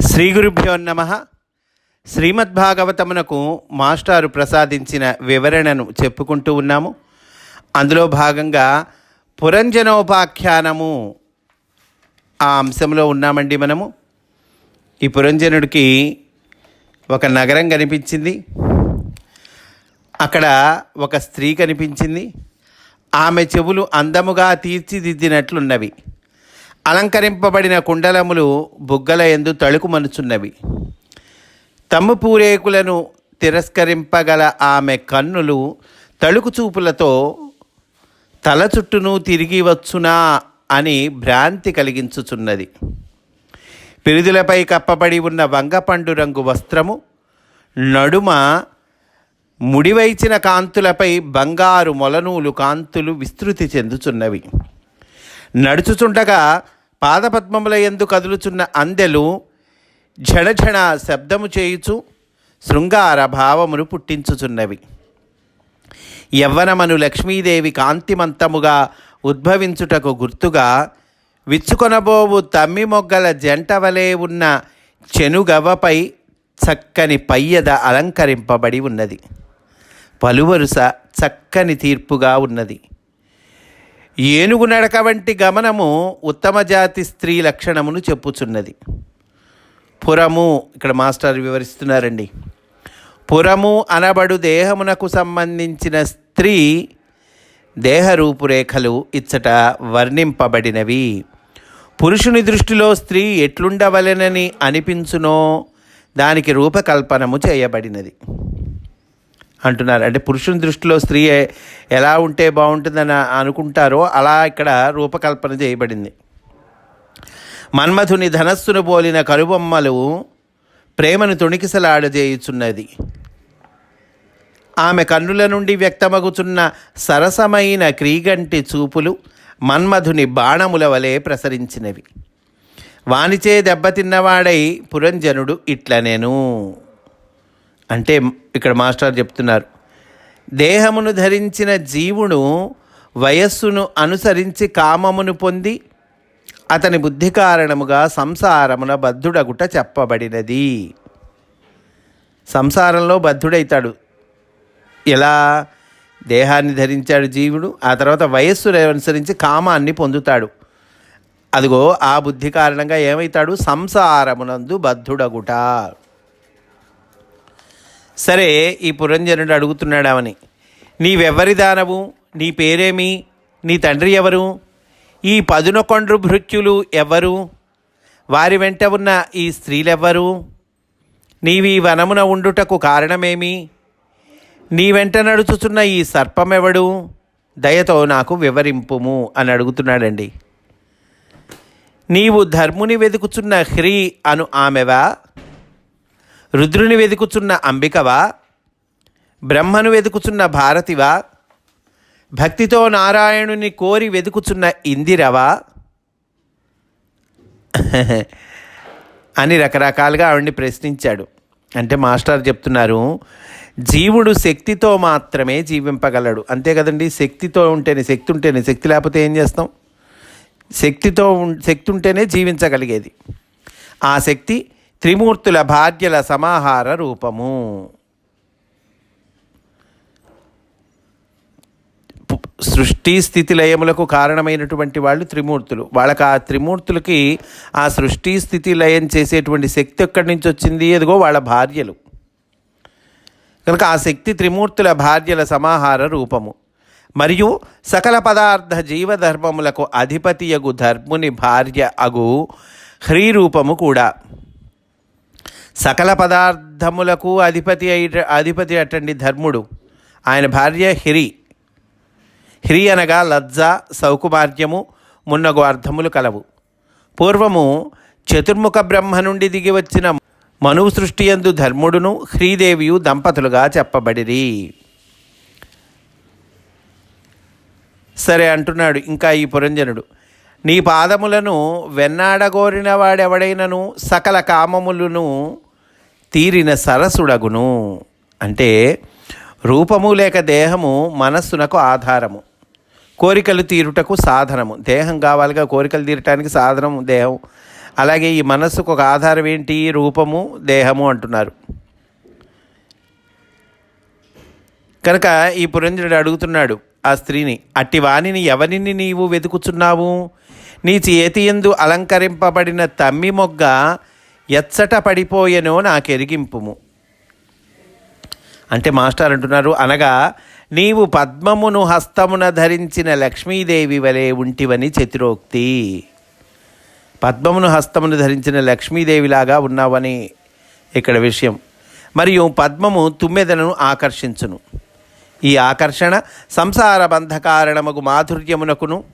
శ్రీ గురుభ్యో నమ. శ్రీమద్భాగవతమునకు మాస్టారు ప్రసాదించిన వివరణను చెప్పుకుంటూ ఉన్నాము. అందులో భాగంగా పురంజనోపాఖ్యానము ఆ అంశంలో ఉన్నామండి మనము. ఈ పురంజనుడికి ఒక నగరం కనిపించింది. అక్కడ ఒక స్త్రీ కనిపించింది. ఆమె చెవులు అందముగా తీర్చిదిద్దినట్లున్నవి. అలంకరింపబడిన కుండలములు బుగ్గల ఎందు తళుకుమనుచున్నవి. తమ్ము పూరేకులను తిరస్కరింపగల ఆమె కన్నులు తళుకు చూపులతో తల చుట్టూను తిరిగి వచ్చునా అని భ్రాంతి కలిగించుచున్నది. పిరుదులపై కప్పబడి ఉన్న వంగపండు రంగు వస్త్రము నడుమ ముడివైచిన కాంతులపై బంగారు మొలనూలు కాంతులు విస్తృతి చెందుచున్నవి. నడుచుచుండగా పాదపద్మముల ఎందు కదులుచున్న అందెలు ఝణఝణ శబ్దము చేయుచు శృంగార భావమును పుట్టించుచున్నవి. యవ్వనమను లక్ష్మీదేవి కాంతిమంతముగా ఉద్భవించుటకు గుర్తుగా విచ్చుకొనబోవు తమ్మి మొగ్గల జంటవలే ఉన్న చెనుగవ్వపై చక్కని పయ్యద అలంకరింపబడి ఉన్నది. పలువరుస చక్కని తీర్పుగా ఉన్నది. ఏనుగు నడక వంటి గమనము ఉత్తమ జాతి స్త్రీ లక్షణమును చెప్పుచున్నది. పురము ఇక్కడ మాస్టర్ వివరిస్తున్నారండి. పురము అనబడు దేహమునకు సంబంధించిన స్త్రీ దేహ రూపురేఖలు ఇచ్చట వర్ణింపబడినవి. పురుషుని దృష్టిలో స్త్రీ ఎట్లుండవలెనని అనిపించునో దానికి రూపకల్పనము చేయబడినది. అంటున్నారు. అంటే పురుషుని దృష్టిలో స్త్రీ ఎలా ఉంటే బాగుంటుందని అనుకుంటారో అలా ఇక్కడ రూపకల్పన చేయబడింది. మన్మథుని ధనస్సును పోలిన కరుబొమ్మలు ప్రేమను తొణికిసలాడజేయుచున్నది. ఆమె కన్నుల నుండి వ్యక్తమగుచున్న సరసమైన క్రీగంటి చూపులు మన్మధుని బాణముల వలె ప్రసరించినవి. వానిచే దెబ్బతిన్నవాడై పురంజనుడు ఇట్లనేను. అంటే ఇక్కడ మాస్టర్ చెప్తున్నారు. దేహమును ధరించిన జీవుడు వయస్సును అనుసరించి కామమును పొంది అతని బుద్ధి కారణముగా సంసారమున బద్ధుడగుట చెప్పబడినది. సంసారంలో బద్ధుడైతాడు. ఎలా? దేహాన్ని ధరించాడు జీవుడు ఆ తర్వాత వయస్సును అనుసరించి కామాన్ని పొందుతాడు. అదిగో ఆ బుద్ధి కారణంగా ఏమవుతాడు సంసారమునందు బద్ధుడగుట. సరే ఈ పురంజనుడు అడుగుతున్నాడామని నీవెవరి దానవు? నీ పేరేమి? నీ తండ్రి ఎవరు? ఈ పదునకొండ్రు భృత్యులు ఎవరు? వారి వెంట ఉన్న ఈ స్త్రీలెవ్వరు? నీవి వనమున ఉండుటకు కారణమేమి? నీ వెంట నడుచుతున్న ఈ సర్పమెవడు? దయతో నాకు వివరింపుము అని అడుగుతున్నాడండి. నీవు ధర్ముని వెతుకుచున్న హ్రీ అను ఆమెవా? రుద్రుని వెతుకుచున్న అంబికవా? బ్రహ్మను వెతుకుచున్న భారతివా? భక్తితో నారాయణుని కోరి వెతుకుచున్న ఇందిరవా? అని రకరకాలుగా ఆవిడ్ని ప్రశ్నించాడు. అంటే మాస్టర్ చెప్తున్నారు జీవుడు శక్తితో మాత్రమే జీవింపగలడు. అంతే కదండి శక్తితో ఉంటేనే శక్తి ఉంటేనే శక్తి లేకపోతే ఏం చేస్తాం? శక్తితో ఉం- శక్తి ఉంటేనే జీవించగలిగేది. ఆ శక్తి త్రిమూర్తుల భార్యల సమాహార రూపము. సృష్టి స్థితి లయములకు కారణమైనటువంటి వాళ్ళు త్రిమూర్తులు. వాళ్ళకి ఆ త్రిమూర్తులకి ఆ సృష్టి స్థితి లయం చేసేటువంటి శక్తి ఎక్కడి నుంచి వచ్చింది? అదిగో వాళ్ళ భార్యలు. కనుక ఆ శక్తి త్రిమూర్తుల భార్యల సమాహార రూపము. మరియు సకల పదార్థ జీవధర్మములకు అధిపతియగు ధర్ముని భార్య అగు హ్రీరూపము కూడా. సకల పదార్థములకు అధిపతి అయి అధిపతి అటండి ధర్ముడు. ఆయన భార్య హిరి. హిరి అనగా లజ్జ సౌకుమార్యము మున్నగు అర్థములు కలవు. పూర్వము చతుర్ముఖ బ్రహ్మ నుండి దిగి వచ్చిన మనువు సృష్టి యందు ధర్ముడును హ్రీదేవియు దంపతులుగా చెప్పబడిరి. సరే అంటున్నాడు ఇంకా ఈ పురంజనుడు. నీ పాదములను వెన్నాడగోరిన వాడెవడైనను సకల కామములను తీరిన సరసుడగును అంటే రూపము లేక దేహము మనస్సునకు ఆధారము. కోరికలు తీరుటకు సాధనము. దేహం కావాలిగా కోరికలు తీరటానికి సాధనం దేహం. అలాగే ఈ మనస్సుకు ఒక ఆధారం ఏంటి? రూపము దేహము అంటున్నారు. కనుక ఈ పురంజనుడు అడుగుతున్నాడు ఆ స్త్రీని అట్టి వాణిని ఎవరిని నీవు వెతుకుచున్నావు? నీ చేతి ఎందు అలంకరింపబడిన తమ్మి మొగ్గ ఎచ్చట పడిపోయెనో నాకెరిగింపుము. అంటే మాస్టర్ అంటున్నారు అనగా నీవు పద్మమును హస్తమున ధరించిన లక్ష్మీదేవి వలె ఉంటివని చతురోక్తి. పద్మమును హస్తమును ధరించిన లక్ష్మీదేవిలాగా ఉన్నావని ఇక్కడ విషయం. మరియు పద్మము తుమ్మెదను ఆకర్షించును. ఈ ఆకర్షణ సంసార బంధ మాధుర్యమునకును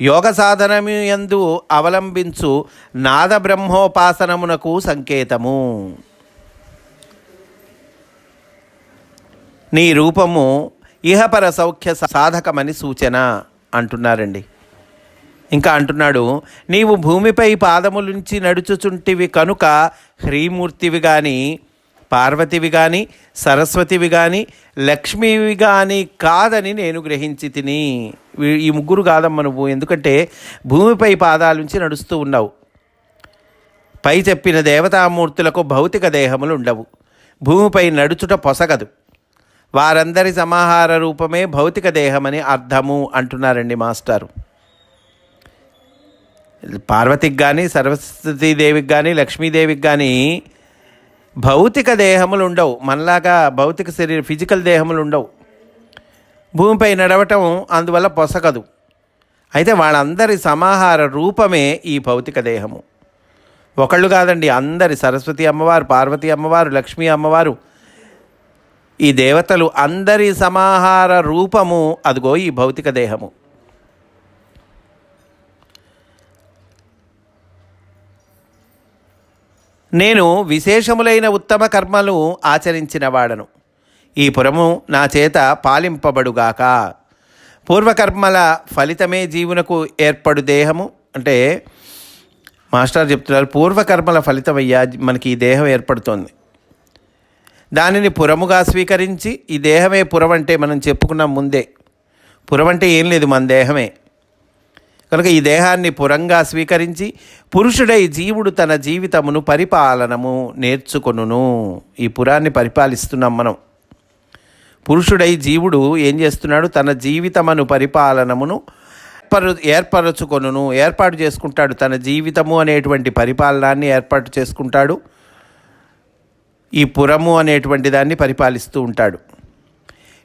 యోగ సాధనము యందు అవలంబించు నాద బ్రహ్మోపాసనమునకు సంకేతము. నీ రూపము ఇహపర సౌఖ్య సాధకమని సూచన అంటున్నారండి. ఇంకా అంటున్నాడు నీవు భూమిపై పాదములుంచి నడుచుచుంటివి కనుక హ్రీమూర్తివి కానీ పార్వతివి కానీ సరస్వతివి కానీ లక్ష్మీవి కానీ కాదని నేను గ్రహించి తిని ఈ ముగ్గురు కాదమ్మ నువ్వు. ఎందుకంటే భూమిపై పాదాలుంచి నడుస్తూ ఉన్నావు. పై చెప్పిన దేవతామూర్తులకు భౌతిక దేహములు ఉండవు భూమిపై నడుచుట పొసగదు. వారందరి సమాహార రూపమే భౌతిక దేహమని అర్థము అంటున్నారండి మాస్టారు. పార్వతికి కానీ సరస్వతీదేవికి కానీ లక్ష్మీదేవికి కానీ భౌతిక దేహములు ఉండవు మనలాగా భౌతిక శరీర ఫిజికల్ దేహములు ఉండవు భూమిపై నడవటం అందువల్ల పొసగదు. అయితే వాళ్ళందరి సమాహార రూపమే ఈ భౌతిక దేహము. ఒకళ్ళు కాదండి అందరి సరస్వతి అమ్మవారు పార్వతీ అమ్మవారు లక్ష్మీ అమ్మవారు. ఈ దేవతలు అందరి సమాహార రూపము అదిగో ఈ భౌతిక దేహము. నేను విశేషములైన ఉత్తమ కర్మలు ఆచరించిన వాడను ఈ పురము నా చేత పాలింపబడుగాక. పూర్వకర్మల ఫలితమే జీవునకు ఏర్పడు దేహము. అంటే మాస్టర్ చెప్తున్నారు పూర్వకర్మల ఫలితమయ్యా మనకి ఈ దేహం ఏర్పడుతోంది. దానిని పురముగా స్వీకరించి ఈ దేహమే పురం అంటే మనం చెప్పుకున్నాం ముందే. పురం అంటే ఏం లేదు మన దేహమే. కనుక ఈ దేహాన్ని పురంగా స్వీకరించి పురుషుడై జీవుడు తన జీవితమును పరిపాలనము నేర్చుకొనును. ఈ పురాన్ని పరిపాలిస్తున్నాం మనం. పురుషుడై జీవుడు ఏం చేస్తున్నాడు? తన జీవితమును పరిపాలనమును ఏర్పరు ఏర్పరచుకొనును. ఏర్పాటు చేసుకుంటాడు. తన జీవితము అనేటువంటి పరిపాలనాన్ని ఏర్పాటు చేసుకుంటాడు. ఈ పురము అనేటువంటి దాన్ని పరిపాలిస్తూ ఉంటాడు.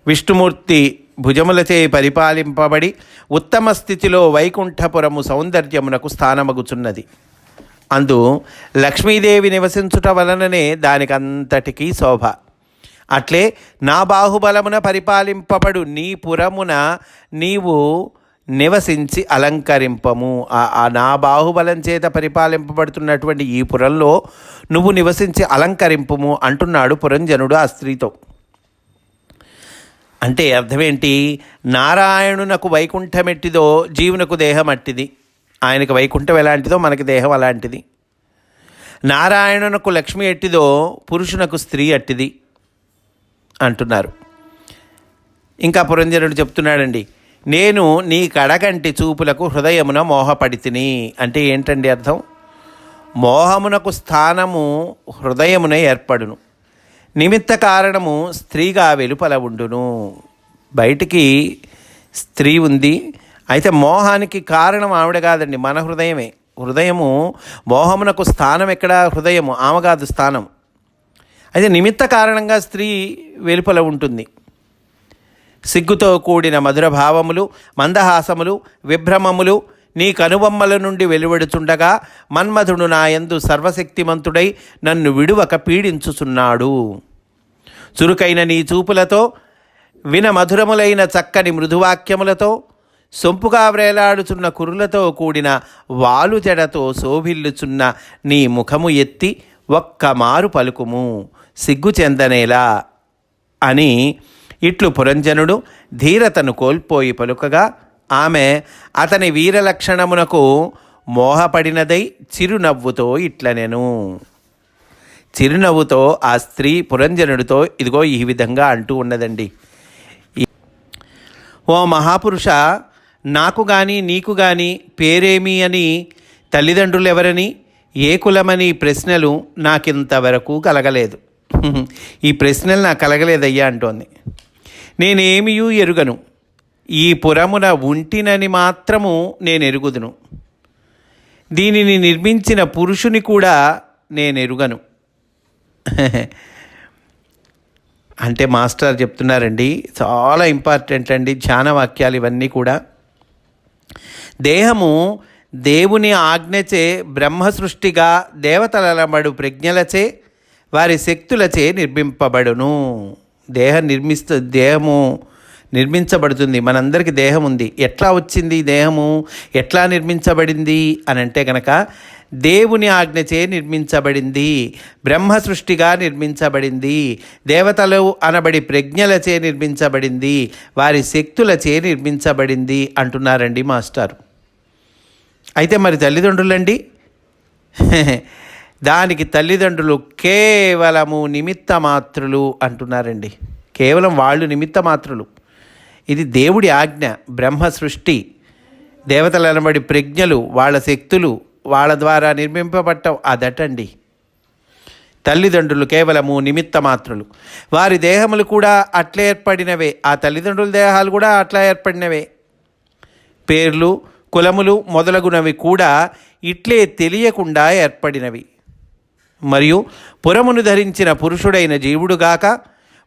విష్ణుమూర్తి భుజములచే పరిపాలింపబడి ఉత్తమ స్థితిలో వైకుంఠపురము సౌందర్యమునకు స్థానమగుచున్నది. అందు లక్ష్మీదేవి నివసించుట వలననే దానికంతటికీ శోభ. అట్లే నా బాహుబలమున పరిపాలింపబడు నీ పురమున నీవు నివసించి అలంకరింపము. ఆ- నా బాహుబలం చేత పరిపాలింపబడుతున్నటువంటి ఈ పురంలో నువ్వు నివసించి అలంకరింపుము అంటున్నాడు పురంజనుడు ఆ స్త్రీతో. అంటే అర్థమేంటి? నారాయణునకు వైకుంఠం ఎట్టిదో జీవునకు దేహం అట్టిది. ఆయనకు వైకుంఠం ఎలాంటిదో మనకి దేహం అలాంటిది. నారాయణునకు లక్ష్మి ఎట్టిదో పురుషునకు స్త్రీ అట్టిది అంటున్నారు. ఇంకా పురంజనుడు చెప్తున్నాడండి నేను నీ కడగంటి చూపులకు హృదయమున మోహపడితిని. అంటే ఏంటండి అర్థం? మోహమునకు స్థానము హృదయమున ఏర్పడును. నిమిత్త కారణము స్త్రీగా వెలుపల ఉండును. బయటికి స్త్రీ ఉంది. అయితే మోహానికి కారణం ఆవిడ కాదండి మన హృదయమే. హృదయము మోహమునకు స్థానం ఎక్కడ? హృదయము ఆమె కాదు స్థానం. అయితే నిమిత్త కారణంగా స్త్రీ వెలుపల ఉంటుంది. సిగ్గుతో కూడిన మధుర భావములు మందహాసములు విభ్రమములు నీ కనుబొమ్మల నుండి వెలువడుచుండగా మన్మధుడు నాయందు సర్వశక్తిమంతుడై నన్ను విడువక పీడించుచున్నాడు. చురుకైన నీ చూపులతో విన మధురములైన చక్కని మృదువాక్యములతో సొంపుగా వ్రేలాడుచున్న కురులతో కూడిన వాలుజడతో శోభిల్లుచున్న నీ ముఖము ఎత్తి ఒక్క మారు పలుకుము సిగ్గు చెందనేలా అని ఇట్లు పురంజనుడు ధీరతను కోల్పోయి పలుకగా ఆమె అతని వీరలక్షణమునకు మోహపడినదై చిరునవ్వుతో ఇట్లనెను. చిరునవ్వుతో ఆ స్త్రీ పురంజనుడితో ఇదిగో ఈ విధంగా అంటూ ఉన్నదండి. ఓ మహాపురుష నాకు గాని నీకు గాని పేరేమి అని తల్లిదండ్రులు ఎవరని ఏ కులమని ప్రశ్నలు నాకింతవరకు కలగలేదు. ఈ ప్రశ్నలు నాకు కలగలేదయ్యా అంటోంది. నేనేమియూ ఎరుగను? ఈ పురమున ఉంటినని మాత్రము నేను ఎరుగుదును దీనిని నిర్మించిన పురుషుని కూడా నేను ఎరుగను అంటే మాస్టర్ చెప్తున్నారండి చాలా ఇంపార్టెంట్ అండి ధ్యాన వాక్యాలు ఇవన్నీ కూడా. దేహము దేవుని ఆజ్ఞచే బ్రహ్మ సృష్టిగా దేవతలబడు ప్రజ్ఞలచే వారి శక్తులచే నిర్మింపబడును. దేహం నిర్మిస్తూ దేహము నిర్మించబడుతుంది. మనందరికీ దేహం ఉంది. ఎట్లా వచ్చింది దేహము? ఎట్లా నిర్మించబడింది? అని అంటే కనుక దేవుని ఆజ్ఞచే నిర్మించబడింది. బ్రహ్మ సృష్టిగా నిర్మించబడింది. దేవతలు అనబడి ప్రజ్ఞలచే నిర్మించబడింది. వారి శక్తులచే నిర్మించబడింది అంటున్నారండి మాస్టారు. అయితే మరి తల్లిదండ్రులండి? దానికి తల్లిదండ్రులు కేవలము నిమిత్త మాత్రులు అంటున్నారండి. కేవలం వాళ్ళు నిమిత్త మాత్రులు ఇది దేవుడి ఆజ్ఞ బ్రహ్మ సృష్టి. దేవతల అనబడి ప్రజ్ఞలు వాళ్ళ శక్తులు వాళ్ళ ద్వారా నిర్మింపబట్టం అదటండి. తల్లిదండ్రులు కేవలము నిమిత్త మాత్రులు వారి దేహములు కూడా అట్లా ఏర్పడినవే. ఆ తల్లిదండ్రుల దేహాలు కూడా అట్లా ఏర్పడినవే. పేర్లు కులములు మొదలగునవి కూడా ఇట్లే తెలియకుండా ఏర్పడినవి. మరియు పురమును ధరించిన పురుషుడైన జీవుడుగాక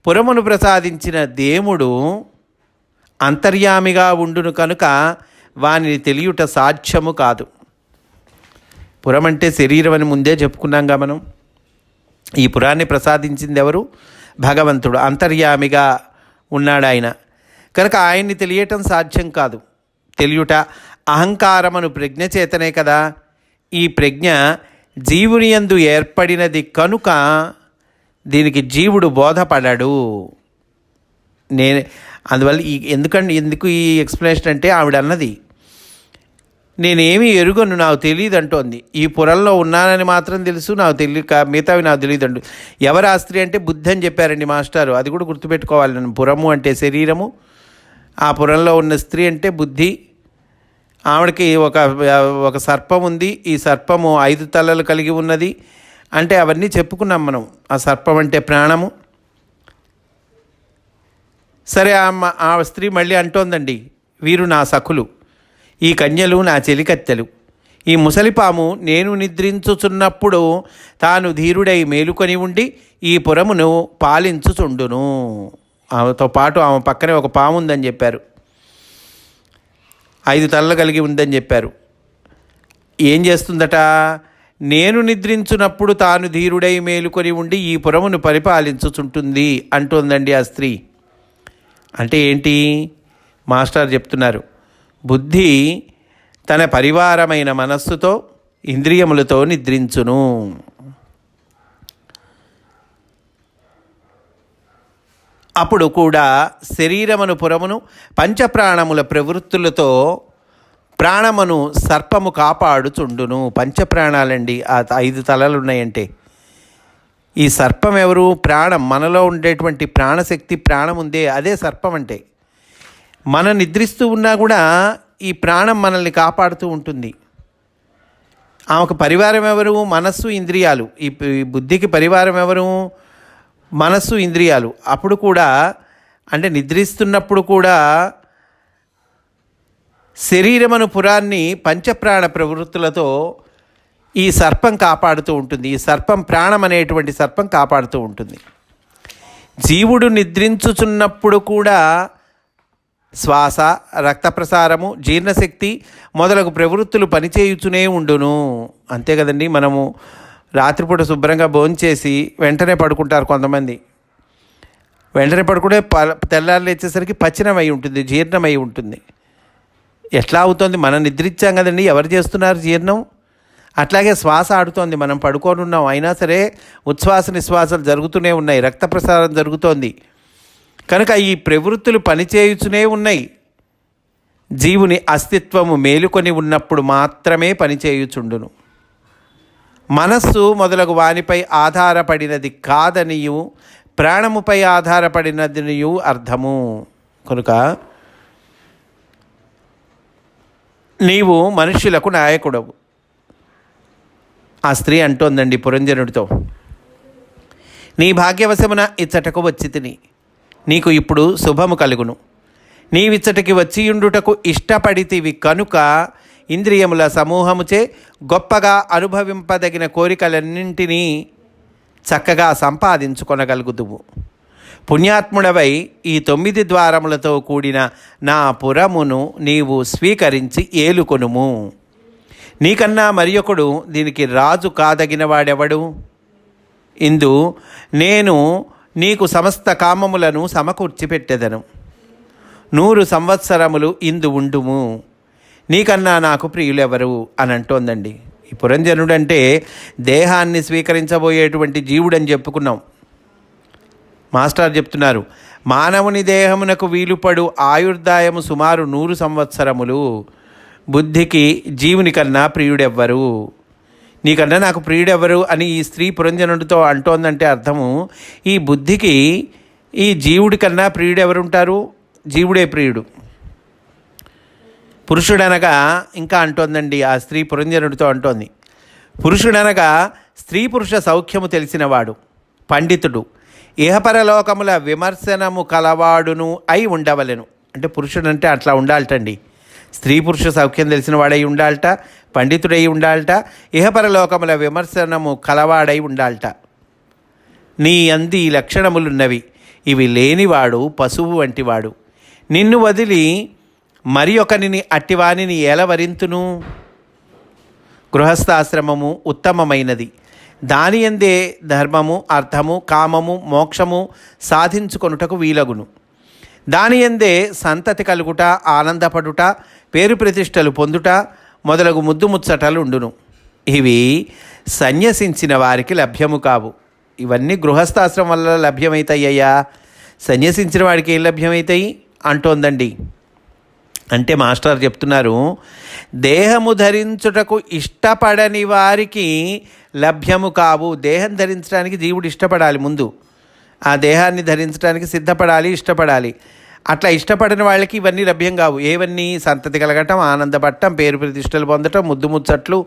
పురమును ప్రసాదించిన దేవుడు అంతర్యామిగా ఉండును కనుక వానిని తెలియుట సాధ్యము కాదు. పురం అంటే శరీరం అని ముందే చెప్పుకున్నాంగా మనం. ఈ పురాన్ని ప్రసాదించింది ఎవరు భగవంతుడు అంతర్యామిగా ఉన్నాడు ఆయన కనుక ఆయన్ని తెలియటం సాధ్యం కాదు. తెలియుట అహంకారమను ప్రజ్ఞ చేతనే కదా. ఈ ప్రజ్ఞ జీవుని యందు ఏర్పడినది కనుక దీనికి జీవుడు బోధపడడు. నేను అందువల్ల ఈ ఎందుకండి ఎందుకు ఈ ఎక్స్ప్లెనేషన్ అంటే ఆవిడ అన్నది నేనేమి ఎరుగను నాకు తెలియదు అంటోంది. ఈ పొరల్లో ఉన్నానని మాత్రం తెలుసు నాకు తెలియక మిగతావి నాకు తెలియదు అంటు. ఎవరు ఆ స్త్రీ అంటే బుద్ధి అని చెప్పారండి మాస్టారు. అది కూడా గుర్తుపెట్టుకోవాలి నేను పురము అంటే శరీరము ఆ పురంలో ఉన్న స్త్రీ అంటే బుద్ధి. ఆవిడకి ఒక ఒక సర్పం ఉంది. ఈ సర్పము ఐదు తలలు కలిగి ఉన్నది. అంటే అవన్నీ చెప్పుకున్నాం మనం. ఆ సర్పం అంటే ప్రాణము సరే ఆ ఆ స్త్రీ మళ్ళీ అంటోందండి వీరు నా సఖులు ఈ కన్యలు నా చెలికత్తెలు. ఈ ముసలిపాము నేను నిద్రించుచున్నప్పుడు తాను ధీరుడై మేలుకొని ఉండి ఈ పురమును పాలించుచుండును. ఆమెతో పాటు ఆమె పక్కనే ఒక పాము ఉందని చెప్పారు. ఐదు తలలు కలిగి ఉందని చెప్పారు. ఏం చేస్తుందట? నేను నిద్రించున్నప్పుడు తాను ధీరుడై మేలుకొని ఉండి ఈ పురమును పరిపాలించుచుంటుంది అంటోందండి ఆ స్త్రీ. అంటే ఏంటి? మాస్టర్ చెప్తున్నారు. బుద్ధి తన పరివారమైన మనస్సుతో ఇంద్రియములతో నిద్రించును. అప్పుడు కూడా శరీరమును పురమును పంచప్రాణముల ప్రవృత్తులతో ప్రాణమును సర్పము కాపాడుచుండును. పంచప్రాణాలండి ఆ ఐదు తలలు ఉన్నాయంటే ఈ సర్పం ఎవరు? ప్రాణం. మనలో ఉండేటువంటి ప్రాణశక్తి ప్రాణం ఉందే. అదే సర్పం అంటే. మనం నిద్రిస్తూ ఉన్నా కూడా ఈ ప్రాణం మనల్ని కాపాడుతూ ఉంటుంది. ఆమెకు పరివారం ఎవరు? మనస్సు ఇంద్రియాలు. ఈ బుద్ధికి పరివారం ఎవరు? మనస్సు ఇంద్రియాలు. అప్పుడు కూడా అంటే నిద్రిస్తున్నప్పుడు కూడా శరీరమను పురాన్ని పంచప్రాణ ప్రవృత్తులతో ఈ సర్పం కాపాడుతూ ఉంటుంది. ఈ సర్పం ప్రాణం అనేటువంటి సర్పం కాపాడుతూ ఉంటుంది. జీవుడు నిద్రించుచున్నప్పుడు కూడా శ్వాస రక్త ప్రసారము జీర్ణశక్తి మొదలగు ప్రవృత్తులు పనిచేయుచునే ఉండును. అంతే కదండి మనము రాత్రిపూట శుభ్రంగా భోంచేసి వెంటనే పడుకుంటారు కొంతమంది. వెంటనే పడుకుంటే ప తెల్లారులు వచ్చేసరికి పచనం ఉంటుంది జీర్ణమై ఉంటుంది. ఎట్లా అవుతుంది? మనం నిద్రించాం కదండి ఎవరు చేస్తున్నారు జీర్ణం? అట్లాగే శ్వాస ఆడుతోంది మనం పడుకొని ఉన్నాం అయినా సరే ఉచ్ఛ్వాస నిశ్వాసాలు జరుగుతూనే ఉన్నాయి రక్త ప్రసారం జరుగుతోంది. కనుక ఈ ప్రవృత్తులు పనిచేయుచునే ఉన్నాయి. జీవుని అస్తిత్వము మేలుకొని ఉన్నప్పుడు మాత్రమే పనిచేయుచుండును. మనస్సు మొదలగు వానిపై ఆధారపడినది కాదనియు ప్రాణముపై ఆధారపడినదినియు అర్థము. కనుక నీవు మనుష్యులకు నాయకుడవు. ఆ స్త్రీ అంటోందండి పురంజనుడితో నీ భాగ్యవశమున ఇచ్చటకు వచ్చి తిని నీకు ఇప్పుడు శుభము కలుగును. నీవిచ్చటికి వచ్చియుండుటకు ఇష్టపడితివి కనుక ఇంద్రియముల సమూహముచే గొప్పగా అనుభవింపదగిన కోరికలన్నింటినీ చక్కగా సంపాదించుకొనగలుగుదువు. పుణ్యాత్ముడవై ఈ తొమ్మిది ద్వారములతో కూడిన నా పురమును నీవు స్వీకరించి ఏలుకొనుము. నీకన్నా మరి ఒకడు దీనికి రాజు కాదగిన వాడెవడు ఇందు నేను నీకు సమస్త కామములను సమకూర్చి పెట్టెదను నూరు సంవత్సరములు ఇందు ఉండుము. నీకన్నా నాకు ప్రియులెవరు? అని అంటోందండి ఈ పురంజనుడు అంటే దేహాన్ని స్వీకరించబోయేటువంటి జీవుడని చెప్పుకున్నాం. మాస్టర్ చెప్తున్నారు మానవుని దేహమునకు వీలుపడు ఆయుర్దాయము సుమారు నూరు సంవత్సరములు. బుద్ధికి జీవుని కన్నా ప్రియుడెవ్వరు? నీకన్నా నాకు ప్రియుడెవ్వరు అని ఈ స్త్రీ పురంజనుడితో అంటోందంటే అర్థము ఈ బుద్ధికి ఈ జీవుడి కన్నా ప్రియుడెవరుంటారు? జీవుడే ప్రియుడు. పురుషుడనగా ఇంకా అంటోందండి ఆ స్త్రీ పురంజనుడితో అంటోంది. పురుషుడనగా స్త్రీ పురుష సౌఖ్యము తెలిసినవాడు పండితుడు. ఇహపరలోకముల విమర్శనము కలవాడును అయి ఉండవలెను. అంటే పురుషుడంటే అట్లా ఉండాలటండి. స్త్రీ పురుష సౌఖ్యం తెలిసిన వాడై ఉండాలట పండితుడై ఉండాలట ఇహపరలోకముల విమర్శనము కలవాడై ఉండాలట. నీ అంది ఈ లక్షణములున్నవి ఇవి లేనివాడు పశువు వంటివాడు. నిన్ను వదిలి మరి ఒకనిని అట్టివానిని ఏలవరింతును గృహస్థాశ్రమము ఉత్తమమైనది. దాని ఎందే ధర్మము అర్థము కామము మోక్షము సాధించుకొనుటకు వీలగును. దాని ఎందే సంతతి కలుగుట ఆనందపడుట పేరు ప్రతిష్టలు పొందుట మొదలగు ముద్దు ముచ్చటలు ఉండును. ఇవి సన్యసించిన వారికి లభ్యము కావు. ఇవన్నీ గృహస్థాశ్రం వల్ల లభ్యమవుతాయ్యా సన్యసించిన వాడికి ఏం లభ్యమవుతాయి అంటోందండి. అంటే మాస్టర్ చెప్తున్నారు దేహము ధరించుటకు ఇష్టపడని వారికి లభ్యము కావు. దేహం ధరించడానికి జీవుడు ఇష్టపడాలి ముందు. ఆ దేహాన్ని ధరించడానికి సిద్ధపడాలి ఇష్టపడాలి. అట్లా ఇష్టపడిన వాళ్ళకి ఇవన్నీ లభ్యం కావు. ఏవన్నీ సంతతి కలగటం ఆనందపడటం పేరు ప్రతిష్టలు పొందటం ముద్దు ముచ్చట్లు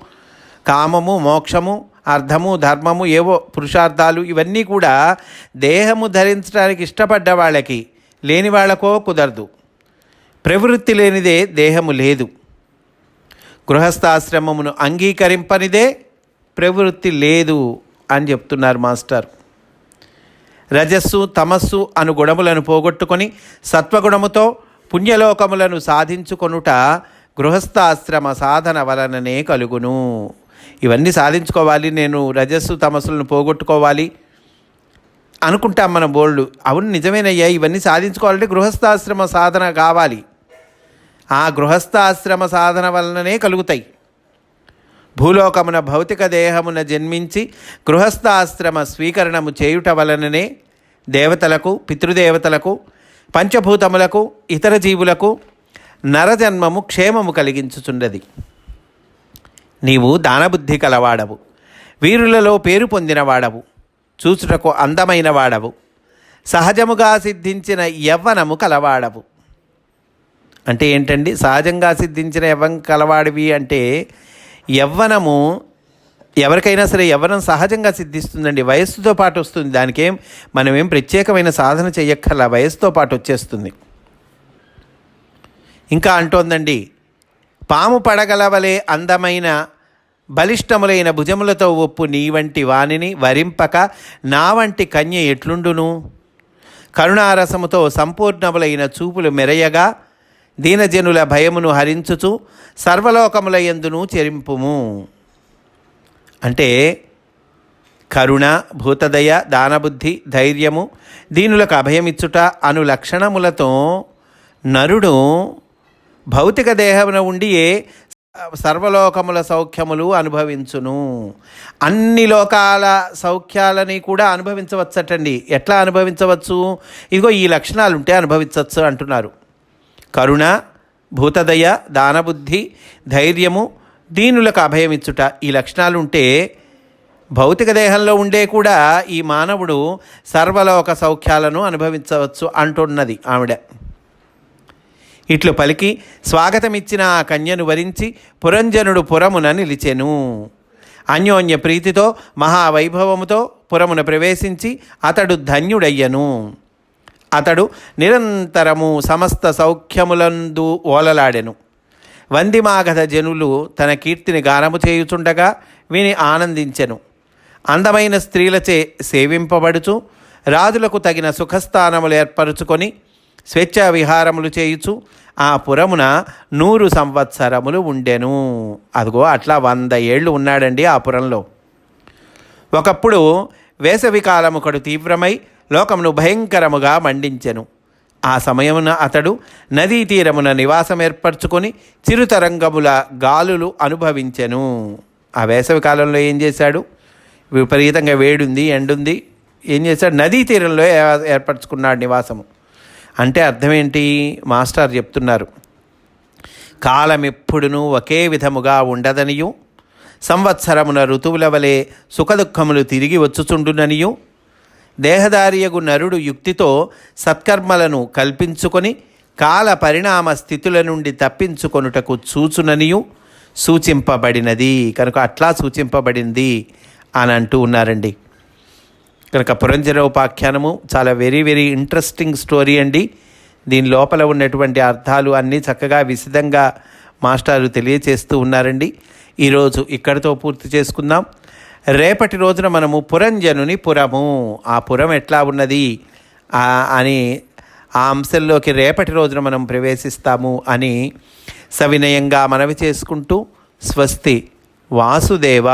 కామము మోక్షము అర్థము ధర్మము ఏవో పురుషార్థాలు ఇవన్నీ కూడా దేహము ధరించడానికి ఇష్టపడ్డ వాళ్ళకి లేని వాళ్ళకో కుదరదు. ప్రవృత్తి లేనిదే దేహము లేదు. గృహస్థాశ్రమమును అంగీకరింపనిదే ప్రవృత్తి లేదు అని చెప్తున్నారు మాస్టర్. రజస్సు తమస్సు అను గుణములను పోగొట్టుకొని సత్వగుణముతో పుణ్యలోకములను సాధించుకొనుట గృహస్థాశ్రమ సాధన వలననే కలుగును. ఇవన్నీ సాధించుకోవాలి నేను రజస్సు తమస్సులను పోగొట్టుకోవాలి అనుకుంటాం మన బోళ్ళు అవును నిజమేనయ్యా ఇవన్నీ సాధించుకోవాలంటే గృహస్థాశ్రమ సాధన కావాలి. ఆ గృహస్థాశ్రమ సాధన వలననే కలుగుతాయి. భూలోకమున భౌతిక దేహమున జన్మించి గృహస్థాశ్రమ స్వీకరణము చేయుట వలననే దేవతలకు పితృదేవతలకు పంచభూతములకు ఇతర జీవులకు నరజన్మము క్షేమము కలిగించుచుండది నీవు దానబుద్ధి కలవాడవు. వీరులలో పేరు పొందినవాడవు చూచుటకు అందమైన వాడవు. సహజముగా సిద్ధించిన యవ్వనము కలవాడవు. అంటే ఏంటండి? సహజంగా సిద్ధించిన యవ్వం కలవాడివి అంటే యవ్వనము ఎవరికైనా సరే యవ్వనం సహజంగా సిద్ధిస్తుందండి. వయస్సుతో పాటు వస్తుంది. దానికేం మనమేం ప్రత్యేకమైన సాధన చెయ్యక్కర్లా. వయస్సుతో పాటు వచ్చేస్తుంది. ఇంకా అంటోందండి. పాము పడగలవలే అందమైన బలిష్టములైన భుజములతో ఒప్పు నీ వంటి వానిని వరింపక నా వంటి కన్య ఎట్లుండును? కరుణారసముతో సంపూర్ణములైన చూపులు మెరయగా దీనజనుల భయమును హరించుచు సర్వలోకముల ఎందును చెరింపుము. అంటే కరుణ భూతదయ దానబుద్ధి ధైర్యము దీనులకు అభయమిచ్చుట అను లక్షణములతో నరుడు భౌతిక దేహమున ఉండియే సర్వలోకముల సౌఖ్యములు అనుభవించును. అన్ని లోకాల సౌఖ్యాలని కూడా అనుభవించవచ్చటండి. ఎట్లా అనుభవించవచ్చు? ఇదిగో ఈ లక్షణాలు ఉంటే అనుభవించవచ్చు అంటున్నారు. కరుణ భూతదయ దానబుద్ధి ధైర్యము దీనులకు అభయమిచ్చుట ఈ లక్షణాలుంటే భౌతిక దేహంలో ఉండే కూడా ఈ మానవుడు సర్వలోక సౌఖ్యాలను అనుభవించవచ్చు అంటున్నది ఆవిడ. ఇట్లు పలికి స్వాగతమిచ్చిన ఆ కన్యను వరించి పురంజనుడు పురమున నిలిచెను. అన్యోన్య ప్రీతితో మహావైభవముతో పురమున ప్రవేశించి అతడు ధన్యుడయ్యను. అతడు నిరంతరము సమస్త సౌఖ్యములందు ఓలలాడెను. వందిమాగధ జనులు తన కీర్తిని గానము చేయుచుండగా విని ఆనందించెను. అందమైన స్త్రీలచే సేవింపబడుచు రాజులకు తగిన సుఖస్థానములు ఏర్పరుచుకొని స్వేచ్ఛా విహారములు చేయుచు ఆ పురమున నూరు సంవత్సరములు ఉండెను. అదిగో అట్లా వంద ఏళ్ళు ఉన్నాడండి ఆ పురంలో. ఒకప్పుడు వేసవి కాలము కడు తీవ్రమై లోకమును భయంకరముగా మండించెను. ఆ సమయమున అతడు నదీ తీరమున నివాసం ఏర్పరచుకొని చిరుతరంగముల గాలులు అనుభవించెను. ఆ వేసవి కాలంలో ఏం చేశాడు? విపరీతంగా వేడుంది ఎండుంది. ఏం చేశాడు? నదీ తీరంలో ఏ- ఏర్పరచుకున్నాడు నివాసము. అంటే అర్థం ఏంటి మాస్టర్ చెప్తున్నారు. కాలం ఎప్పుడునూ ఒకే విధముగా ఉండదనియు. సంవత్సరమున ఋతువుల వలె సుఖదుఖములు తిరిగి వచ్చుచుండుననియు. దేహదారియగు నరుడు యుక్తితో సత్కర్మలను కల్పించుకొని కాల పరిణామ స్థితుల నుండి తప్పించుకొనుటకు చూచుననియు సూచింపబడినది. కనుక అట్లా సూచింపబడింది అని అంటూ ఉన్నారండి. కనుక పురంజరోపాఖ్యానము చాలా వెరీ వెరీ ఇంట్రెస్టింగ్ స్టోరీ అండి. దీని లోపల ఉన్నటువంటి అర్థాలు అన్నీ చక్కగా విశదంగా మాస్టారు తెలియచేస్తూ ఉన్నారండి. ఈరోజు ఇక్కడితో పూర్తి చేసుకుందాం. రేపటి రోజున మనము పురంజనుని పురము. ఆ పురం ఎట్లా ఉన్నది? అని ఆ అంశంలోకి రేపటి రోజున మనం ప్రవేశిస్తాము అని సవినయంగా మనవి చేసుకుంటూ స్వస్తి వాసుదేవ.